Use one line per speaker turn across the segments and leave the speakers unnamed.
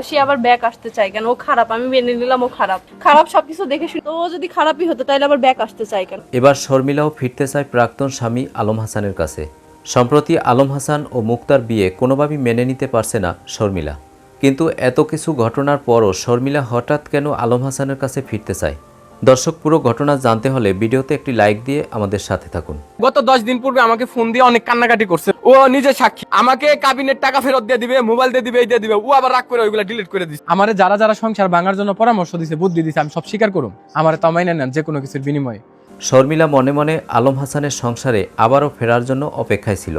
সে আবার ব্যাক আসতে চায় কেন? ও খারাপ, আমি মেনে নিলাম ও খারাপ। খারাপ সবকিছু দেখে শুনে তো ও যদি খারাপই হতো, তাহলে আবার ব্যাক আসতে চায় কেন?
এবার শর্মিলাও ফিরতে চায় প্রাক্তন স্বামী আলম হাসানের কাছে। সম্প্রতি আলম হাসান ও মুক্তার বিয়ে কোনোভাবেই মেনে নিতে পারছে না শর্মিলা। কিন্তু এত কিছু ঘটনার পরও শর্মিলা হঠাৎ কেন আলম হাসানের কাছে ফিরতে চায়? দর্শক পুরো ঘটনা জানতে হলে ভিডিওতে একটি লাইক দিয়ে আমাদের সাথে থাকুন।
গত দশ দিন পূর্বে আমাকে ফোন দিয়ে অনেক কান্নাকাটি করছে। ও নিজে সাক্ষী। আমাকে কাবিনের টাকা ফেরত দিয়ে দিবে মোবাইল দিয়ে দিবে এই দিয়ে দিবে। ও আবার রাগ করে ওইগুলা ডিলিট করে দিচ্ছে আমার যারা যারা সংসার ভাঙার জন্য পরামর্শ দিছে বুদ্ধি দিছে আমি সব স্বীকার করুন আমার তা মাইনে নেন যে কোনো কিছুর বিনিময়ে।
শর্মিলা মনে মনে আলম হাসানের সংসারে আবারও ফেরার জন্য অপেক্ষায় ছিল।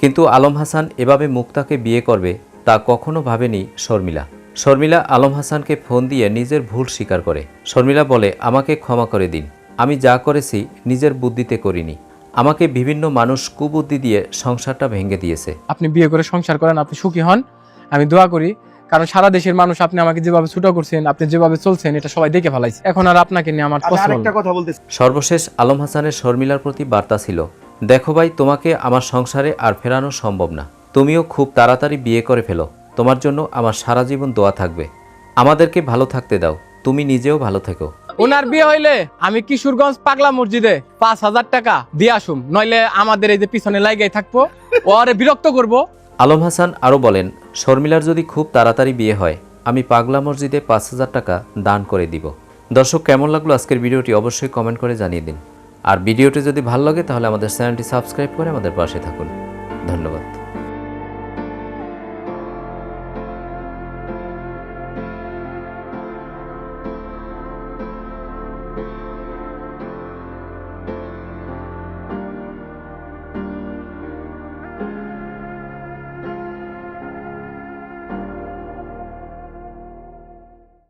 কিন্তু আলম হাসান এভাবে মুক্তাকে বিয়ে করবে তা কখনো ভাবেনি শর্মিলা। শর্মিলা আলম হাসানকে ফোন দিয়ে নিজের ভুল স্বীকার করে। শর্মিলা বলে আমাকে ক্ষমা করে দিন। আমি যা করেছি নিজের বুদ্ধিতে করিনি। আমাকে বিভিন্ন মানুষ কুবুদ্ধি দিয়ে সংসারটা ভেঙে দিয়েছে।
আপনি বিয়ে করে সংসার করেন আপনি সুখী হন। আমি দোয়া করি কারণ সারা দেশের মানুষ আপনি আমাকে যেভাবে ছোট করছেন আপনি যেভাবে চলছেন এটা সবাই দেখে ফেলাইছে। এখন আর আপনাকে নিয়ে আমার
আমি আরেকটা কথা বলতে
সর্বশেষ আলম হাসানের শর্মিলার প্রতি বার্তা ছিল দেখো ভাই তোমাকে আমার সংসারে আর ফেরানো সম্ভব না। তুমিও খুব তাড়াতাড়ি বিয়ে করে ফেলো। তোমার জন্য আমার সারা জীবন দোয়া থাকবে। আমাদেরকে ভালো থাকতে দাও। তুমি নিজেও ভালো থেকো।
ওনার বিয়ে হইলে আমি কিশোরগঞ্জ পাগলা মসজিদে পাঁচ হাজার টাকা দিয়ে আসুম। নইলে আমাদের এই যে পিছনে লাইগাই থাকব ওরে বিরক্ত করব।
আলম হাসান আরও বলেন শর্মিলার যদি খুব তাড়াতাড়ি বিয়ে হয় আমি পাগলা মসজিদে পাঁচ হাজার টাকা দান করে দিব। দর্শক কেমন লাগল আজকের ভিডিওটি অবশ্যই কমেন্ট করে জানিয়ে দিন। আর ভিডিওটি যদি ভালো লাগে তাহলে আমাদের চ্যানেলটি সাবস্ক্রাইব করে আমাদের পাশে থাকুন। ধন্যবাদ।